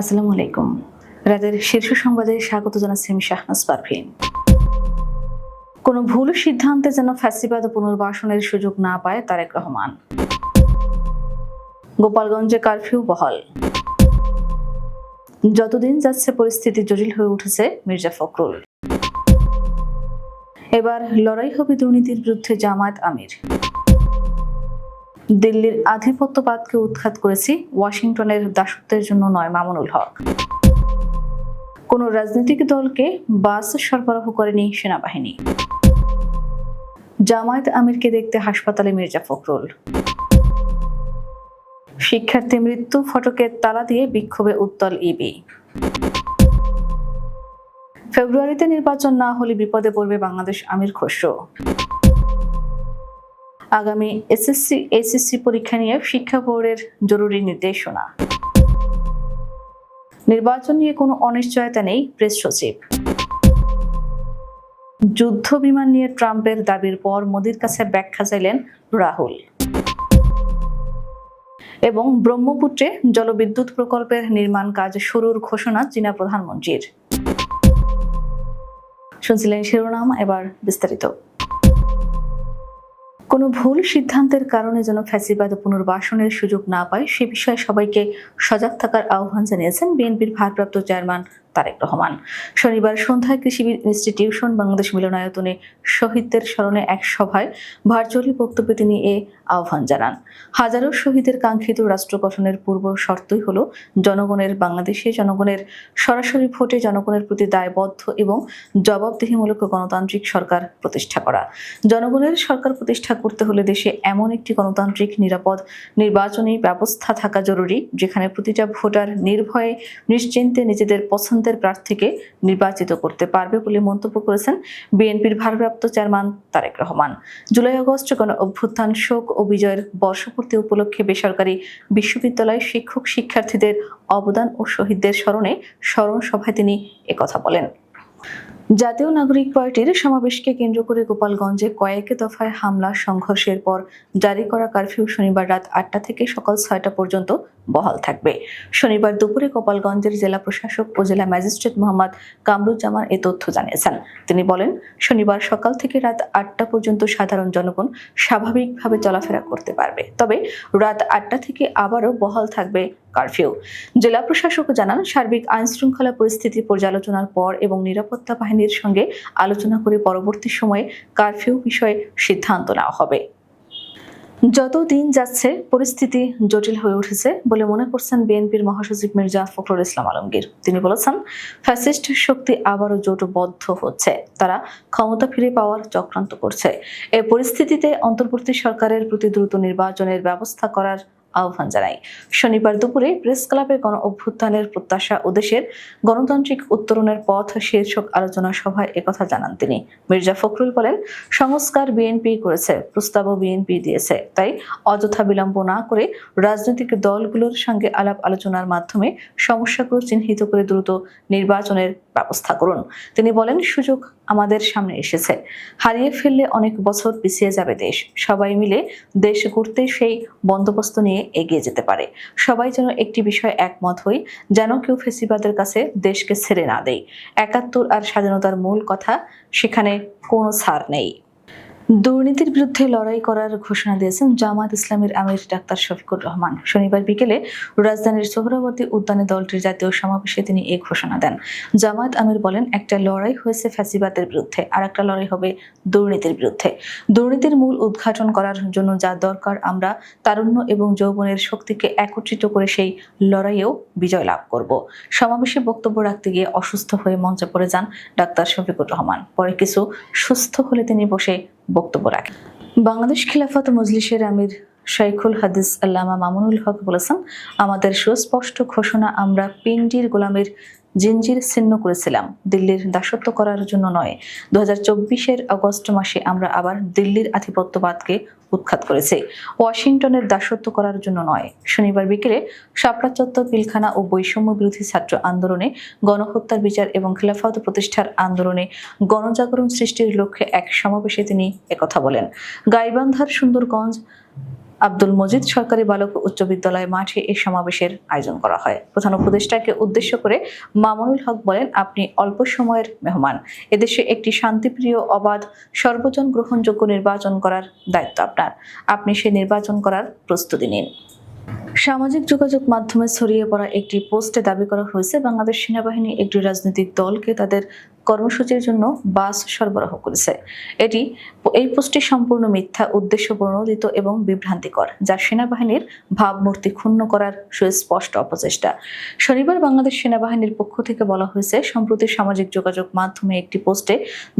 আসসালামু আলাইকুম। রাতের শীর্ষ সংবাদে স্বাগত জানাচ্ছি আমি শাহনাজ পারভিন কোনো ভুল সিদ্ধান্তে যেন ফ্যাসিবাদ পুনর্বাসনের সুযোগ না পায় তারেক রহমান। গোপালগঞ্জে কারফিউ বহাল। যতদিন যাচ্ছে পরিস্থিতি জটিল হয়ে উঠেছে মির্জা ফখরুল। এবার লড়াই হবে দুর্নীতির বিরুদ্ধে জামায়াত আমির। দিল্লির আধিপত্যবাদকে উৎখাত করেছি ওয়াশিংটনের দাসত্বের জন্য নয় মামুনুল হক। কোন রাজনৈতিক দলকে বাস সরবরাহ করেনি সেনাবাহিনী। জামায়াত আমিরকে দেখতে হাসপাতালে মির্জা ফখরুল। শিক্ষার্থী মৃত্যু ফটকে তালা দিয়ে বিক্ষোভে উত্তল ইবি। ফেব্রুয়ারিতে নির্বাচন না হলে বিপদে পড়বে বাংলাদেশ আমির খসরু আগামী এসএসসি এসএসসি পরীক্ষা নিয়ে শিক্ষা বোর্ডের জরুরি নির্দেশনা। নির্বাচন নিয়ে কোনো অনিশ্চয়তা নেই প্রেস সচিব। যুদ্ধ বিমান নিয়ে ট্রাম্পের দাবির পর মোদির কাছে ব্যাখ্যা চাইলেন রাহুল। এবং ব্রহ্মপুত্রে জলবিদ্যুৎ প্রকল্পের নির্মাণ কাজ শুরুর ঘোষণা চীনা প্রধানমন্ত্রীর। শুনছিলেন শিরোনাম, এবার বিস্তারিত। কোনো ভুল সিদ্ধান্তের কারণে যেন ফ্যাসিবাদ পুনর্বাসনের সুযোগ না পায়, সে বিষয়ে সবাইকে সজাগ থাকার আহ্বান জানিয়েছেন বিএনপির ভারপ্রাপ্ত চেয়ারম্যান তারেক রহমান। শনিবার সন্ধ্যায় কৃষি ইনস্টিটিউশন বাংলাদেশ মিলনায়তনে শহীদদের স্মরণে এক সভায় ভার্চুয়ালি বক্তব্যে তিনি এ আহ্বান জানান। হাজারো শহীদের কাঙ্ক্ষিত রাষ্ট্র গঠনের পূর্ব শর্তই হল জনগণের বাংলাদেশে জনগণের সরাসরি ভোটে জনগণের প্রতি দায়বদ্ধ এবং জবাবদিহিমূলক গণতান্ত্রিক সরকার প্রতিষ্ঠা করা। জনগণের সরকার প্রতিষ্ঠা করতে হলে দেশে এমন একটি গণতান্ত্রিক নিরাপদ নির্বাচনী ব্যবস্থা থাকা জরুরি, যেখানে প্রতিটা ভোটার নির্ভয়ে নিশ্চিন্তে নিজেদের পছন্দের প্রার্থীকে নির্বাচিত করতে পারবে বলে মন্তব্য করেছেন বিএনপির ভারপ্রাপ্ত chairman Tarique Rahman. July August গণ অভ্যুত্থান শোক ও বিজয়ের বর্ষপূর্তি উপলক্ষে বেসরকারি বিশ্ববিদ্যালয় শিক্ষক শিক্ষার্থীদের অবদান ও শহীদদের স্মরণে স্মরণ সভায় তিনি একথা বলেন। জাতীয় নাগরিক পার্টির সমাবেশকে কেন্দ্র করে গোপালগঞ্জে কয়েক দফায় হামলা, সংঘর্ষের পর জারি করা কারফিউ শনিবার রাত আটটা থেকে সকাল ছয়টা পর্যন্ত বহাল থাকবে। শনিবার দুপুরে গোপালগঞ্জের জেলা প্রশাসক ও জেলা ম্যাজিস্ট্রেট মোহাম্মদ কামরুজ্জামান এ তথ্য জানিয়েছেন। তিনি বলেন, শনিবার সকাল থেকে রাত আটটা পর্যন্ত সাধারণ জনগণ স্বাভাবিকভাবে চলাফেরা করতে পারবে। তবে রাত আটটা থেকে আবারও বহাল থাকবে কারফিউ। জেলা প্রশাসক জানান, সার্বিক আইন শৃঙ্খলা পরিস্থিতি পর্যালোচনার পর এবং নিরাপত্তা বাহিনীর সঙ্গে আলোচনা করে পরবর্তী সময়ে কারফিউ বিষয়ে সিদ্ধান্ত নেওয়া হবে। যত দিন যাচ্ছে, পরিস্থিতি জটিল হয়ে উঠেছে বলে মনে করছেন বিএনপির মহাসচিব মির্জা ফখরুল ইসলাম আলমগীর। তিনি বলেছেন, ফ্যাসিস্ট শক্তি আবারও জোটবদ্ধ হচ্ছে। তারা ক্ষমতা ফিরে পাওয়ার চক্রান্ত করছে। এ পরিস্থিতিতে অন্তর্বর্তী সরকারের প্রতি দ্রুত নির্বাচনের ব্যবস্থা করার আহ্বান জানাই শনিবার দুপুরে প্রেস ক্লাবে গণ অভ্যুত্থানের প্রত্যাশা ও দেশের গণতান্ত্রিক উত্তরণের পথ শীর্ষক আলোচনা সভায় একথা জানান তিনি। মির্জা ফখরুল বলেন, সংস্কার বিএনপি করেছে, প্রস্তাবও বিএনপি দিয়েছে। তাই অযথা বিলম্ব না করে রাজনৈতিক দলগুলোর সঙ্গে আলাপ আলোচনার মাধ্যমে সমস্যাগুলো চিহ্নিত করে দ্রুত নির্বাচনের ব্যবস্থা করুন। তিনি বলেন, সুযোগ আমাদের সামনে এসেছে। হারিয়ে ফেললে অনেক বছর পিছিয়ে যাবে দেশ। সবাই মিলে দেশ ঘুরতে সেই বন্দোবস্ত নিয়ে এগিয়ে যেতে পারে। সবাই যেন একটি বিষয়ে একমত হই, যেন কেউ ফেসিবাদের কাছে দেশকে ছেড়ে না দেয়। একাত্তর আর স্বাধীনতার মূল কথা, সেখানে কোনো ছাড় নেই। দুর্নীতির বিরুদ্ধে লড়াই করার ঘোষণা দিয়েছেন জামাত ইসলামের আমির ডাক্তার শফিকুর রহমান। শনিবার বিকেলে রাজধানীর সোহরাবর্তী উদ্যানে দলটির জাতীয় সমাবেশে তিনি এই ঘোষণা দেন। জামাত আমির বলেন, একটা লড়াই হয়েছে ফ্যাসিবাদের বিরুদ্ধে আর একটা লড়াই হবে দুর্নীতির বিরুদ্ধে। দুর্নীতির মূল উদ্ঘাটন করার জন্য যা দরকার আমরা, তারুণ্য এবং যৌবনের শক্তিকে একত্রিত করে সেই লড়াইয়েও বিজয় লাভ করব। সমাবেশে বক্তব্য রাখতে গিয়ে অসুস্থ হয়ে মঞ্চে পড়ে যান ডাক্তার শফিকুর রহমান। পরে কিছু সুস্থ হলে তিনি বসে বক্তব্য রাখেন। বাংলাদেশ খিলাফত মজলিসের আমির শাইখুল হাদিস আল্লামা মামুনুল হক বলেছেন, আমাদের সুস্পষ্ট ঘোষণা আমরা পিন্ডির গোলামের জিঞ্জির ছিন্ন করেছিলাম। দিল্লির দাসত্ব করার জন্য নয়। দু চব্বিশের আগস্ট মাসে আমরা আবার দিল্লির আধিপত্যবাদকে উৎখাত করেছে। ওয়াশিংটনের দাসত্ব করার জন্য নয়। শনিবার বিকেলে শাপলা চত্বর, পিলখানা ও বৈষম্য বিরোধী ছাত্র আন্দোলনে গণহত্যার বিচার এবং খিলাফত প্রতিষ্ঠার আন্দোলনে গণজাগরণ সৃষ্টির লক্ষ্যে এক সমাবেশে তিনি একথা বলেন। গাইবান্ধার সুন্দরগঞ্জ আব্দুল মজিদ সরকারি বালক উচ্চ বিদ্যালয় মাঠে এই সমাবেশের আয়োজন করা হয়। প্রধান উপদেষ্টাকে উদ্দেশ্য করে মামুনুল হক বলেন, আপনি অল্প সময়ের মেহমান। এদেশে একটি শান্তিপ্রিয়, অবাধ, সর্বজন গ্রহণযোগ্য নির্বাচন করার দায়িত্ব আপনার। আপনি সেই নির্বাচন করার প্রস্তুতি নিন। সামাজিক যোগাযোগ মাধ্যমে ছড়িয়ে পড়া একটি পোস্টে দাবি করা হয়েছে, বাংলাদেশ সেনাবাহিনী একটি রাজনৈতিক দলকে তাদের কর্মসূচির জন্য বাস সরবরাহ করেছে। এটি এই পোস্টটি সম্পূর্ণ মিথ্যা উদ্দেশ্য প্রণোদিত এবং বিভ্রান্তিকর, যা সেনাবাহিনীর ভাবমূর্তি ক্ষুণ্ণ করার সুস্পষ্ট অপচেষ্টা। শনিবার বাংলাদেশ সেনাবাহিনীর পক্ষ থেকে বলা হয়েছে, সম্প্রতি সামাজিক যোগাযোগ মাধ্যমে একটি পোস্টে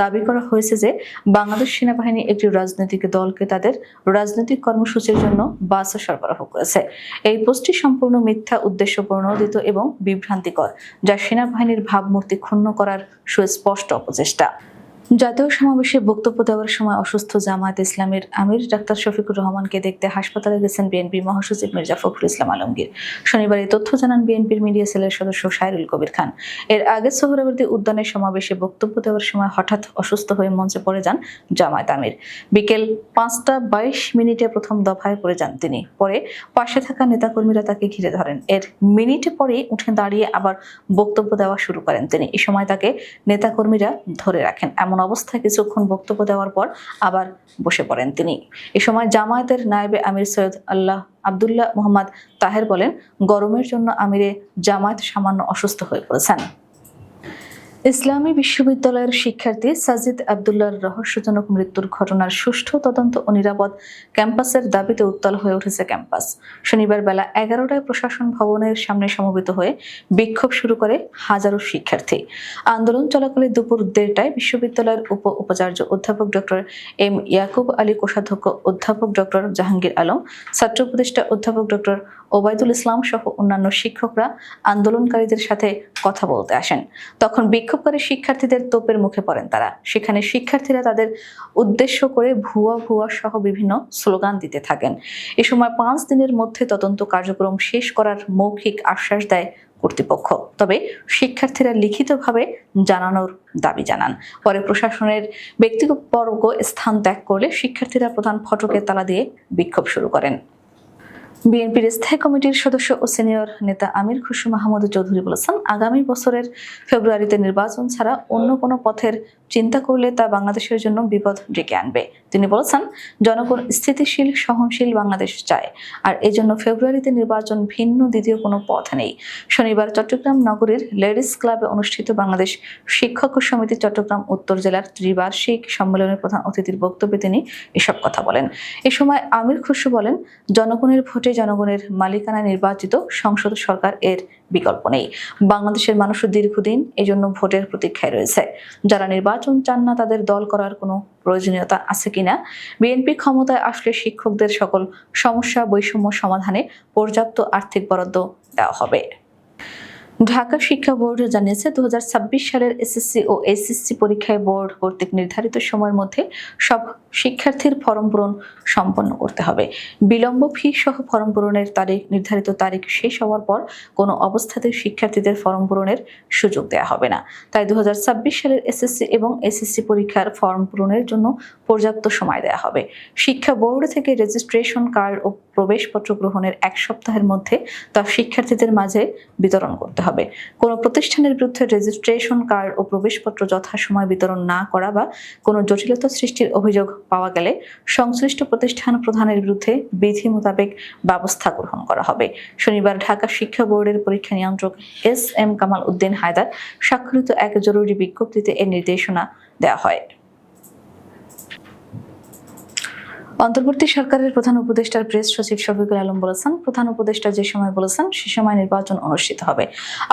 দাবি করা হয়েছে যে, বাংলাদেশ সেনাবাহিনী একটি রাজনৈতিক দলকে তাদের রাজনৈতিক কর্মসূচির জন্য বাস সরবরাহ করেছে। এই পোস্টটি সম্পূর্ণ মিথ্যা উদ্দেশ্য প্রণোদিত এবং বিভ্রান্তিকর, যা সেনাবাহিনীর ভাবমূর্তি ক্ষুণ্ণ করার সুস্পষ্ট অপচেষ্টা। জাতীয় সমাবেশে বক্তব্য দেওয়ার সময় অসুস্থ জামায়াত ইসলামের আমির ডাক্তার শফিকুর রহমানকে দেখতে হাসপাতালে গেছেন বিএনপি মহাসচিব মির্জা ফখরুল ইসলাম আলমগীর। শনিবার এই তথ্য জানান বিএনপির মিডিয়া সেলের সদস্য সাইরুল কবির খান। এর আগে সোহরাবর্তী উদ্যানের সমাবেশে বক্তব্য দেওয়ার সময় হঠাৎ অসুস্থ হয়ে মঞ্চে পড়ে যান জামায়াত আমির। বিকেল পাঁচটা বাইশ মিনিটে প্রথম দফায় পড়ে যান তিনি। পরে পাশে থাকা নেতাকর্মীরা তাকে ঘিরে ধরেন। এর মিনিটে পরেই উঠে দাঁড়িয়ে আবার বক্তব্য দেওয়া শুরু করেন তিনি। এ সময় তাকে নেতাকর্মীরা ধরে রাখেন। এমন অবস্থায় কিছুক্ষণ বক্তব্য দেওয়ার পর আবার বসে পড়েন তিনি। এ সময় জামায়াতের নায়েবে আমির সৈয়দ আল্লাহ আবদুল্লাহ মোহাম্মদ তাহের বলেন, গরমের জন্য আমিরে জামায়াত সামান্য অসুস্থ হয়ে পড়েছেন। ইসলামী বিশ্ববিদ্যালয়ের শিক্ষার্থী সাজিদ আবদুল্লাহর রহস্যজনক মৃত্যুর ঘটনার সুষ্ঠু তদন্ত ও নিরাপদ ক্যাম্পাসের দাবিতে উত্তাল হয়ে উঠেছে ক্যাম্পাস। শনিবার বেলা এগারোটায় প্রশাসন ভবনের সামনে সমবেত হয়ে বিক্ষোভ শুরু করে হাজারো শিক্ষার্থী। আন্দোলন চলাকালে দুপুর দেড়টায় বিশ্ববিদ্যালয়ের উপ উপাচার্য অধ্যাপক ডক্টর এম ইয়াকুব আলী কোষাধ্যক্ষ অধ্যাপক ডক্টর জাহাঙ্গীর আলম, ছাত্র উপদেষ্টা অধ্যাপক ডক্টর ওবায়দুল ইসলাম সহ অন্যান্য শিক্ষকরা আন্দোলনকারীদের সাথে কথা বলতে আসেন। তখন বিক্ষোভকারী শিক্ষার্থীদের তোপের মুখে পড়েন তারা। সেখানে শিক্ষার্থীরা তাদের উদ্দেশ্য করে ভুয়া ভুয়া সহ বিভিন্ন স্লোগান দিতে থাকেন। এ সময় পাঁচ দিনের মধ্যে তদন্ত কার্যক্রম শেষ করার মৌখিক আশ্বাস দেয় কর্তৃপক্ষ। তবে শিক্ষার্থীরা লিখিতভাবে জানানোর দাবি জানান। পরে প্রশাসনের ব্যক্তিগত বর্গ স্থান ত্যাগ করলে শিক্ষার্থীরা প্রধান ফটকে তালা দিয়ে বিক্ষোভ শুরু করেন। বিএনপির স্থায়ী কমিটির সদস্য ও সিনিয়র নেতা আমির খুশু মাহমুদ চৌধুরী বলেছেন, আগামী বছরের ফেব্রুয়ারিতে নির্বাচন ছাড়া অন্য কোনো পথের চিন্তা করলে তা বাংলাদেশের জন্য বিপদ ডেকে আনবে। তিনি বলেছেন, জনগণ স্থিতিশীল, সহনশীল বাংলাদেশ চায়, আর এজন্য ফেব্রুয়ারিতে নির্বাচন ভিন্ন, দ্বিতীয় কোনো পথ নেই। শনিবার চট্টগ্রাম নগরীর লেডিস ক্লাবে অনুষ্ঠিত বাংলাদেশ শিক্ষক সমিতি চট্টগ্রাম উত্তর জেলার ত্রিবার্ষিক সম্মেলনের প্রধান অতিথির বক্তব্যে তিনি এসব কথা বলেন। এ সময় আমির খুশু বলেন, জনগণের ভোটে জনগণের মালিকানা নির্বাচিত সংসদ সরকার এর বিকল্প নেই। বাংলাদেশের মানুষ দীর্ঘদিন এজন্য ভোটের প্রতীক্ষায় রয়েছে। যারা নির্বাচন চান না, তাদের দল করার কোনো প্রয়োজনীয়তা আছে কিনা? বিএনপি ক্ষমতায় আসলে শিক্ষকদের সকল সমস্যা বৈষম্য সমাধানে পর্যাপ্ত আর্থিক বরাদ্দ দেওয়া হবে। ঢাকা শিক্ষা বোর্ড জানিয়েছে দু হাজার ছাব্বিশ সালের এসএসসি ও এসএসসি পরীক্ষায় বোর্ড কর্তৃক নির্ধারিত সময়ের মধ্যে সব শিক্ষার্থীর ফর্ম পূরণ সম্পন্ন করতে হবে। বিলম্ব ফি সহ ফর্ম পূরণের তারিখ, নির্ধারিত তারিখ শেষ হওয়ার পর কোনো অবস্থাতে শিক্ষার্থীদের ফর্ম পূরণের সুযোগ দেওয়া হবে না। তাই দু হাজার ছাব্বিশ সালের এসএসসি এবং এসএসসি পরীক্ষার ফর্ম পূরণের জন্য পর্যাপ্ত সময় দেওয়া হবে। শিক্ষা বোর্ড থেকে রেজিস্ট্রেশন কার্ড ও প্রবেশপত্র গ্রহণের এক সপ্তাহের মধ্যে তা শিক্ষার্থীদের মাঝে বিতরণ করতে হবে। কোনো প্রতিষ্ঠানের বিরুদ্ধে রেজিস্ট্রেশন কার্ড ও প্রবেশপত্র যথাসময় বিতরণ না করা বা কোনো জটিলতা সৃষ্টির অভিযোগ পাওয়া গেলে সংশ্লিষ্ট প্রতিষ্ঠান প্রধানের বিরুদ্ধে বিধি মোতাবেক ব্যবস্থা গ্রহণ করা হবে। শনিবার ঢাকা শিক্ষা বোর্ডের পরীক্ষা নিয়ন্ত্রক এস এম কামাল উদ্দিন হায়দার স্বাক্ষরিত এক জরুরি বিজ্ঞপ্তিতে এর নির্দেশনা দেওয়া হয়। অন্তর্বর্তী সরকারের প্রধান উপদেষ্টার প্রেস সচিব শফিকুল আলম বলেছেন, প্রধান উপদেষ্টা যে সময় বলেছেন, সে সময় নির্বাচন অনুষ্ঠিত হবে।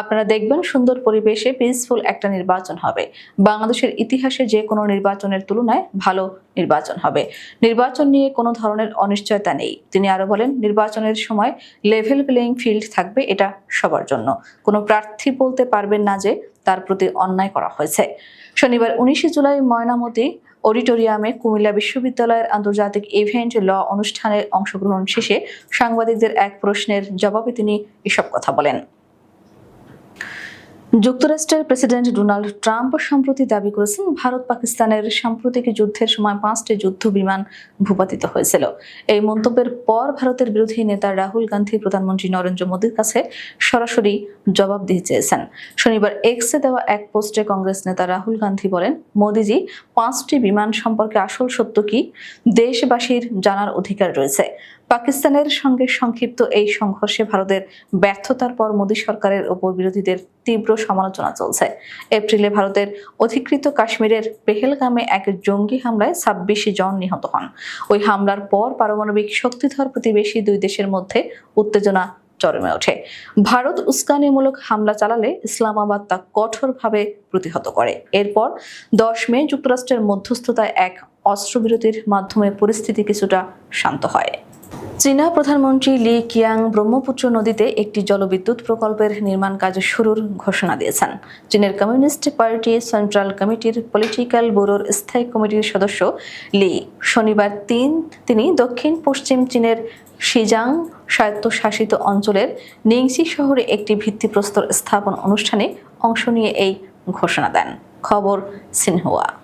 আপনারা দেখবেন সুন্দর পরিবেশে পিসফুল একটা নির্বাচন হবে। বাংলাদেশের ইতিহাসে যে কোনো নির্বাচনের তুলনায় ভালো নির্বাচন হবে। নির্বাচন নিয়ে কোনো ধরনের অনিশ্চয়তা নেই। তিনি আরও বলেন, নির্বাচনের সময় লেভেল প্লেইং ফিল্ড থাকবে এটা সবার জন্য। কোনো প্রার্থী বলতে পারবেন না যে তার প্রতি অন্যায় করা হয়েছে। শনিবার উনিশে জুলাই ময়নামতি অডিটোরিয়ামে কুমিল্লা বিশ্ববিদ্যালয়ের আন্তর্জাতিক ইভেন্ট ল অনুষ্ঠানে অংশগ্রহণ শেষে সাংবাদিকদের এক প্রশ্নের জবাবে তিনি এসব কথা বলেন। যুক্তরাষ্ট্রের প্রেসিডেন্ট ডোনাল্ড ট্রাম্প সম্প্রতি দাবি করেছেন ভারত পাকিস্তানের সাম্প্রতিক যুদ্ধের সময় পাঁচটি যুদ্ধ বিমান ভূপাতিত হয়েছিল। এই মন্তব্যের পর ভারতের বিরোধী নেতা রাহুল গান্ধী প্রধানমন্ত্রী নরেন্দ্র মোদীর কাছে সরাসরি জবাব দিয়ে চেয়েছেন। শনিবার এক্সে দেওয়া এক পোস্টে কংগ্রেস নেতা রাহুল গান্ধী বলেন, মোদিজি, পাঁচটি বিমান সম্পর্কে আসল সত্য কি? দেশবাসীর জানার অধিকার রয়েছে। পাকিস্তানের সঙ্গে সংক্ষিপ্ত এই সংঘর্ষে ভারতের ব্যর্থতার পর মোদী সরকারের ওপর বিরোধীদের তীব্র সমালোচনা চলছে। এপ্রিলে ভারতের অধিকৃত কাশ্মীরের পেহেলগামে এক জঙ্গি হামলায় ছাব্বিশ জন নিহত হন। ওই হামলার পর পারমাণবিক শক্তিধর প্রতিবেশী দুই দেশের মধ্যে উত্তেজনা চরমে ওঠে। ভারত উস্কানিমূলক হামলা চালালে ইসলামাবাদ তা কঠোরভাবে প্রতিহত করে। এরপর দশ মে যুক্তরাষ্ট্রের মধ্যস্থতায় এক অস্ত্রবিরতির মাধ্যমে পরিস্থিতি কিছুটা শান্ত হয়। চীনা প্রধানমন্ত্রী লি কিয়াং ব্রহ্মপুত্র নদীতে একটি জলবিদ্যুৎ প্রকল্পের নির্মাণ কাজ শুরুর ঘোষণা দিয়েছেন। চীনের কমিউনিস্ট পার্টি সেন্ট্রাল কমিটির পলিটিক্যাল ব্যুরোর স্থায়ী কমিটির সদস্য লি। শনিবার তিন, তিনি দক্ষিণ পশ্চিম চীনের শিজাং স্বায়ত্তশাসিত অঞ্চলের নিংসি শহরে একটি ভিত্তিপ্রস্তর স্থাপন অনুষ্ঠানে অংশ নিয়ে এই ঘোষণা দেন। খবর সিনহুয়া।